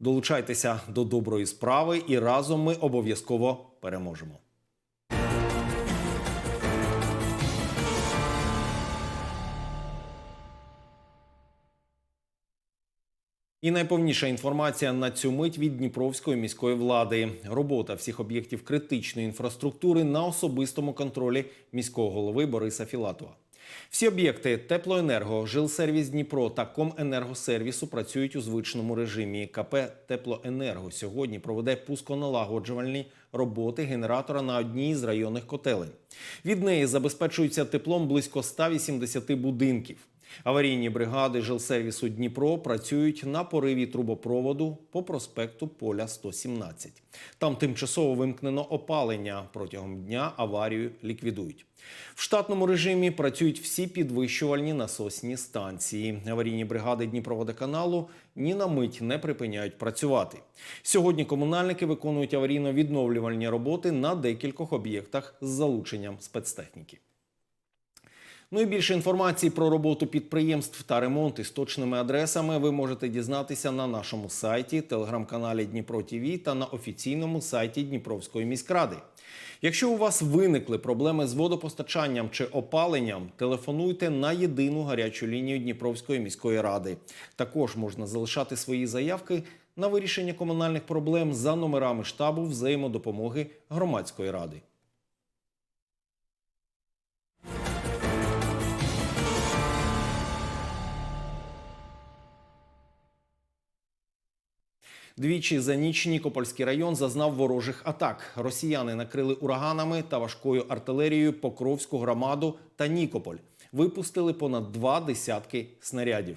Долучайтеся до доброї справи, і разом ми обов'язково переможемо. І найповніша інформація на цю мить від Дніпровської міської влади. Робота всіх об'єктів критичної інфраструктури на особистому контролі міського голови Бориса Філатова. Всі об'єкти теплоенерго, жилсервіс Дніпро та Коменергосервісу працюють у звичному режимі. КП Теплоенерго сьогодні проведе пусконалагоджувальні роботи генератора на одній з районних котелень. Від неї забезпечується теплом близько 180 будинків. Аварійні бригади жилсервісу Дніпро працюють на пориві трубопроводу по проспекту Поля 117. Там тимчасово вимкнено опалення. Протягом дня аварію ліквідують. В штатному режимі працюють всі підвищувальні насосні станції. Аварійні бригади Дніпроводоканалу ні на мить не припиняють працювати. Сьогодні комунальники виконують аварійно-відновлювальні роботи на декількох об'єктах з залученням спецтехніки. Ну і більше інформації про роботу підприємств та ремонт із точними адресами ви можете дізнатися на нашому сайті, телеграм-каналі Дніпро ТІВІ та на офіційному сайті Дніпровської міськради. Якщо у вас виникли проблеми з водопостачанням чи опаленням, телефонуйте на єдину гарячу лінію Дніпровської міської ради. Також можна залишати свої заявки на вирішення комунальних проблем за номерами штабу взаємодопомоги громадської ради. Двічі за ніч Нікопольський район зазнав ворожих атак. Росіяни накрили ураганами та важкою артилерією Покровську громаду та Нікополь. Випустили понад два десятки снарядів.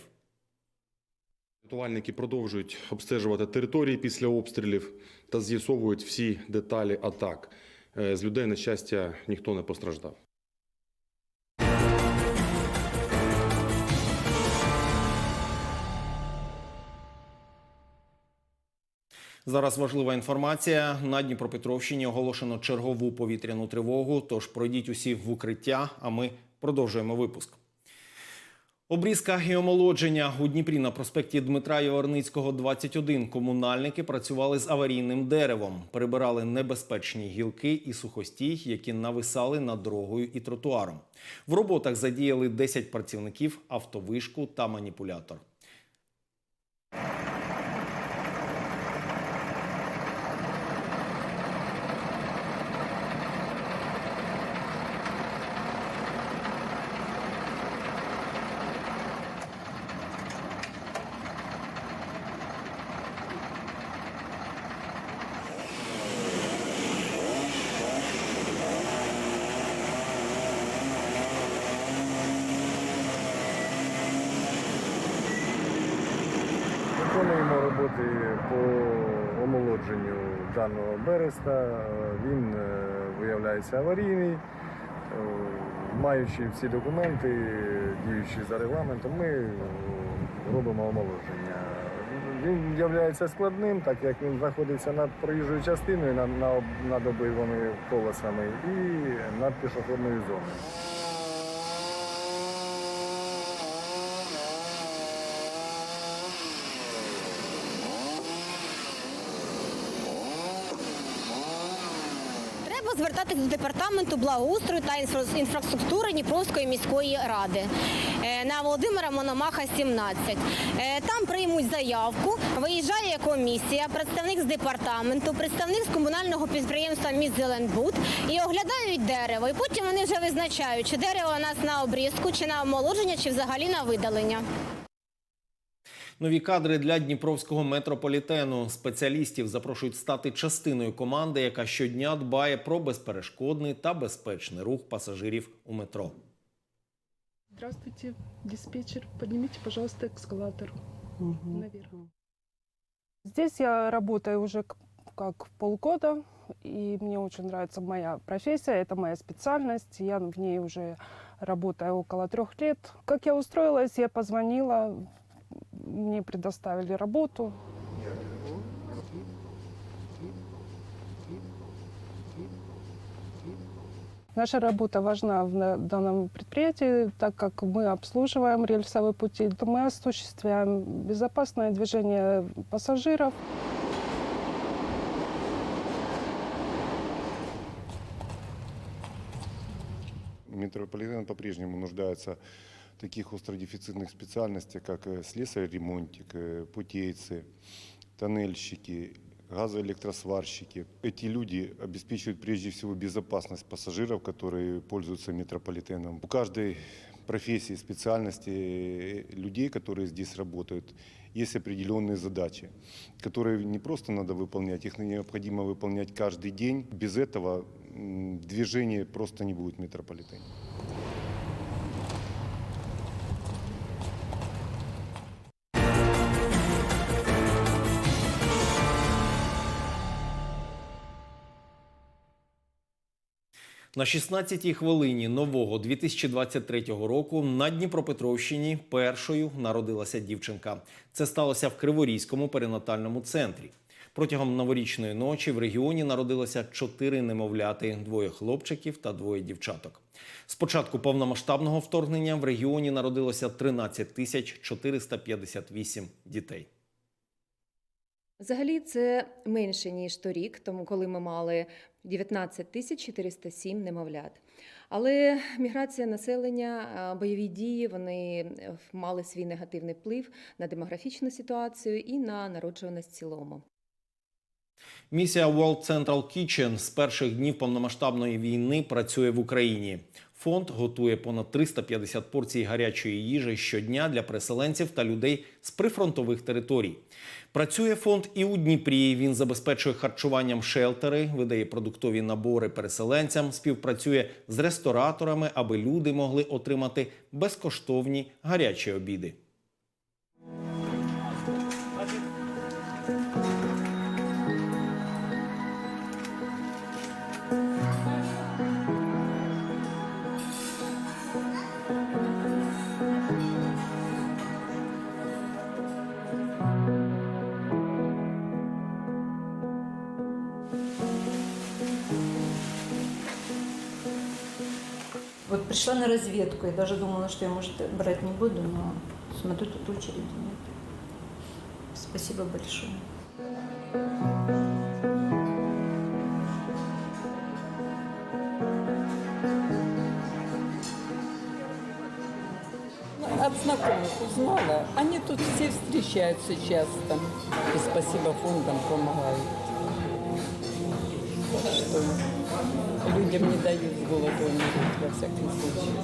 Рятувальники продовжують обстежувати території після обстрілів та з'ясовують всі деталі атак. Е, З людей, на щастя, ніхто не постраждав. Зараз важлива інформація. На Дніпропетровщині оголошено чергову повітряну тривогу. Тож пройдіть усі в укриття. А ми продовжуємо випуск. Обрізка і омолодження у Дніпрі на проспекті Дмитра Яворницького, 21. Комунальники працювали з аварійним деревом, прибирали небезпечні гілки і сухостій, які нависали над дорогою і тротуаром. В роботах задіяли 10 працівників, автовишку та маніпулятор. Виконуємо роботи по омолодженню даного береста. Він е, виявляється аварійний. Е, Маючи всі документи, діючи за регламентом, ми е, робимо омолодження. Він є складним, так як він знаходиться над проїжджою частиною, над, над обидвими колесами і над пішохідною зоною. Треба звертатись до департаменту благоустрою та інфраструктури Дніпровської міської ради е, на Володимира Мономаха, 17. Е, Там приймуть заявку, виїжджає комісія, представник з департаменту, представник з комунального підприємства «Міськзеленбуд» і оглядають дерево. І потім вони вже визначають, чи дерево у нас на обрізку, чи на омолодження, чи взагалі на видалення. Нові кадри для Дніпровського метрополітену. Спеціалістів запрошують стати частиною команди, яка щодня дбає про безперешкодний та безпечний рух пасажирів у метро. Здравствуйте, диспетчер. Поднимите, пожалуйста, эскалатор наверх. Здесь я работаю уже к- как полгода. и мне очень нравится моя профессия, это моя специальность. Я в ней уже работаю около трех лет. Как я устроилась, я позвонила, мне предоставили работу. Наша работа важна в данном предприятии, так как мы обслуживаем рельсовые пути, мы осуществляем безопасное движение пассажиров. Метрополитен по-прежнему нуждается таких остродефицитных специальностях, как э, слесарь-ремонтик, э, путейцы, тоннельщики, газоэлектросварщики. Эти люди обеспечивают прежде всего безопасность пассажиров, которые пользуются метрополитеном. У каждой профессии, специальности э, людей, которые здесь работают, есть определенные задачи, которые не просто надо выполнять, их необходимо выполнять каждый день. Без этого движения просто не будет в метрополитене. На 16-й хвилині нового 2023 року на Дніпропетровщині першою народилася дівчинка. Це сталося в Криворізькому перинатальному центрі. Протягом новорічної ночі в регіоні народилося чотири немовляти: двоє хлопчиків та двоє дівчаток. З початку повномасштабного вторгнення в регіоні народилося 13 тисяч 458 дітей. Взагалі це менше ніж торік, тому коли ми мали 19 тисяч 407 немовлят. Але міграція населення, бойові дії вони е, мали свій негативний вплив на демографічну ситуацію і на народжуваність в цілому. Місія World Central Kitchen з перших днів повномасштабної війни працює в Україні. Фонд готує понад 350 порцій гарячої їжі щодня для переселенців та людей з прифронтових територій. Працює фонд і у Дніпрі. Він забезпечує харчуванням шелтери, видає продуктові набори переселенцям, співпрацює з рестораторами, аби люди могли отримати безкоштовні гарячі обіди. Пришла на разведку и даже думала, что я, может, брать не буду, но смотрю, тут очереди нет. Спасибо большое. От знакомых узнала. Они тут все встречаются часто. И спасибо фондам помогают. Что людям не дают голоду умереть, во всяком случае.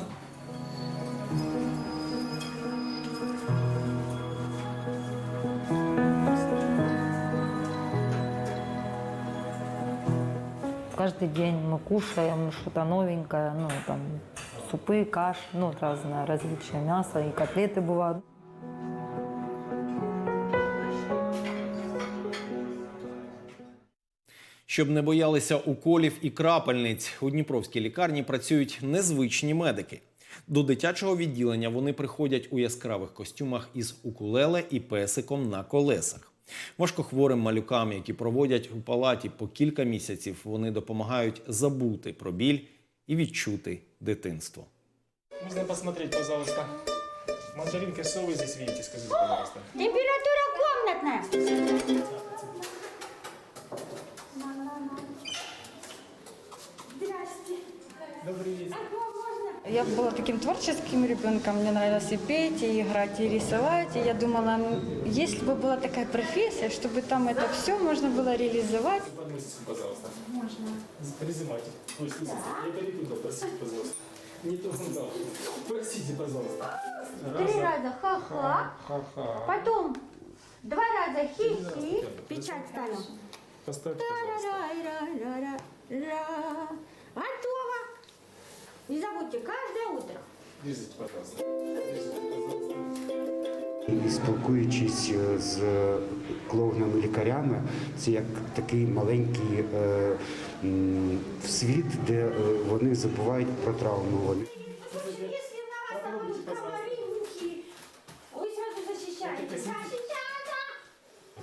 Каждый день мы кушаем что-то новенькое, ну там супы, каш, ну разное различие мяса и котлеты бывают. Щоб не боялися уколів і крапельниць, у Дніпровській лікарні працюють незвичні медики. До дитячого відділення вони приходять у яскравих костюмах із укулеле і песиком на колесах. Важкохворим малюкам, які проводять у палаті по кілька місяців, вони допомагають забути про біль і відчути дитинство. Можно посмотреть, пожалуйста. Мандаринка, что вы здесь видите, скажите, пожалуйста. Температура комнатная. Добрый вечер. Я была таким творческим ребенком, мне нравилось и петь, и играть, и рисовать. И я думала, ну, если бы была такая профессия, чтобы там это все можно было реализовать. Подносите, пожалуйста. Можно. Приземайте. Ой, слушайте, я перепутал, простите, пожалуйста. Не то дал. Простите, пожалуйста. Три раза ха-ха, Ха-ха. потом два раза хи-хи. Печать ставим. Поставьте, пожалуйста. Ра-ра-ра-ра-ра. Готово. Не забудьте, каждое утро. Держите, пожалуйста. Держите, пожалуйста. І спілкуючись е, з клоунами, лікарями. Це як такий маленький е, м, світ, де е, вони забувають про травму. Вони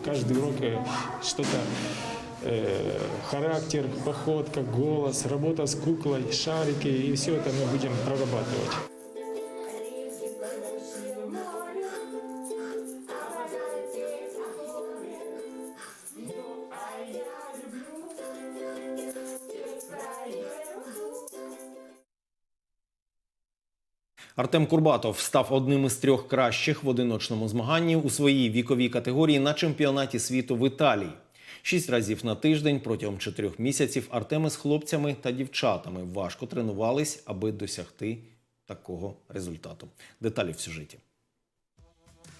Каждый урок э, что-то э, характер, походка, голос, работа с куклой, шарики, и все это мы будем прорабатывать. Артем Курбатов став одним із трьох кращих в одиночному змаганні у своїй віковій категорії на чемпіонаті світу в Італії. Шість разів на тиждень протягом чотирьох місяців Артем із хлопцями та дівчатами важко тренувались, аби досягти такого результату. Деталі в сюжеті.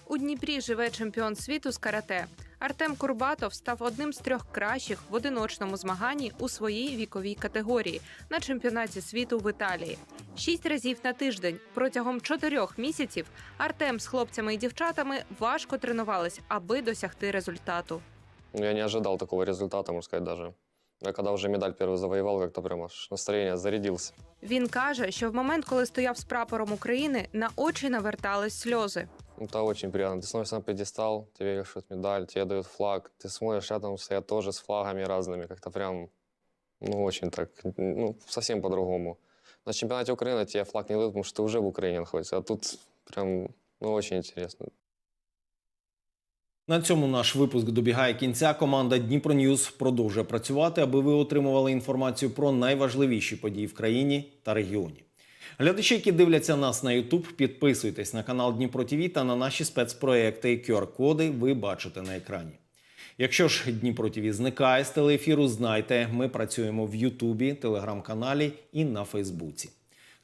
У Дніпрі живе чемпіон світу з карате. Артем Курбатов став одним з трьох кращих в одиночному змаганні у своїй віковій категорії на чемпіонаті світу в Італії. Шість разів на тиждень протягом чотирьох місяців Артем з хлопцями і дівчатами важко тренувались, аби досягти результату. Ну, Я не ожидал такого результата, можно сказать, даже. Я когда уже медаль первую завоевал, как-то прям аж настроение зарядился. Він каже, що в момент, коли стояв з прапором України, на очі навертались сльози. Ну, Это очень приятно. Ты становишься на пьедестал, тебе вешают медаль, тебе дают флаг. Ты смотришь, рядом стоят тоже с флагами разными. Как-то прям, ну, очень так, ну, совсем по-другому. На чемпионате Украины тебе флаг не дают, потому что ты уже в Украине находишься. А тут прям, ну, очень интересно. На цьому наш випуск добігає кінця. Команда Дніпро Ньюз продовжує працювати, аби ви отримували інформацію про найважливіші події в країні та регіоні. Глядачі, які дивляться нас на YouTube, підписуйтесь на канал Дніпро ТВ та на наші спецпроекти. QR-коди ви бачите на екрані. Якщо ж Дніпро ТВ зникає з телеефіру, знайте, ми працюємо в Ютубі, телеграм-каналі і на Фейсбуці.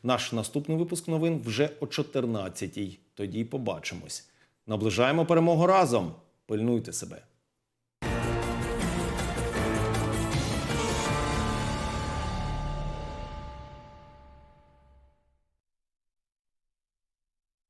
Наш наступний випуск новин вже о 14-й. Тоді побачимось. Наближаємо перемогу разом. Пильнуйте себе.